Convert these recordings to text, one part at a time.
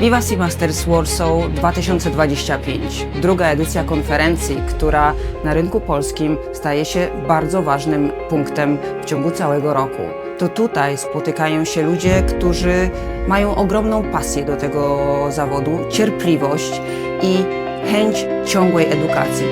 Vivasi Masters Warsaw 2025. Druga edycja konferencji, która na rynku polskim staje się bardzo ważnym punktem w ciągu całego roku. To tutaj spotykają się ludzie, którzy mają ogromną pasję do tego zawodu, cierpliwość i chęć ciągłej edukacji.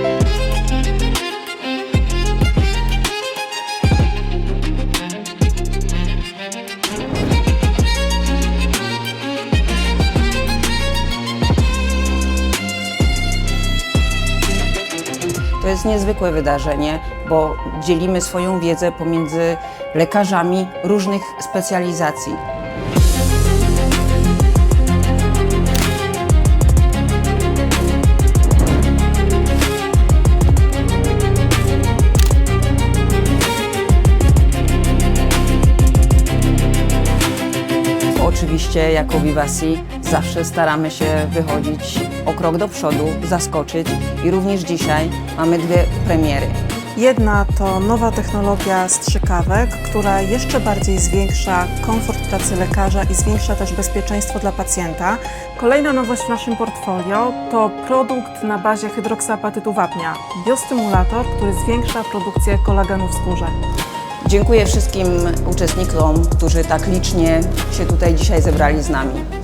To jest niezwykłe wydarzenie, bo dzielimy swoją wiedzę pomiędzy lekarzami różnych specjalizacji. Oczywiście jako Vivasi zawsze staramy się wychodzić o krok do przodu, zaskoczyć i również dzisiaj mamy dwie premiery. Jedna to nowa technologia strzykawek, która jeszcze bardziej zwiększa komfort pracy lekarza i zwiększa też bezpieczeństwo dla pacjenta. Kolejna nowość w naszym portfolio to produkt na bazie hydroksapatytu wapnia, biostymulator, który zwiększa produkcję kolagenu w skórze. Dziękuję wszystkim uczestnikom, którzy tak licznie się tutaj dzisiaj zebrali z nami.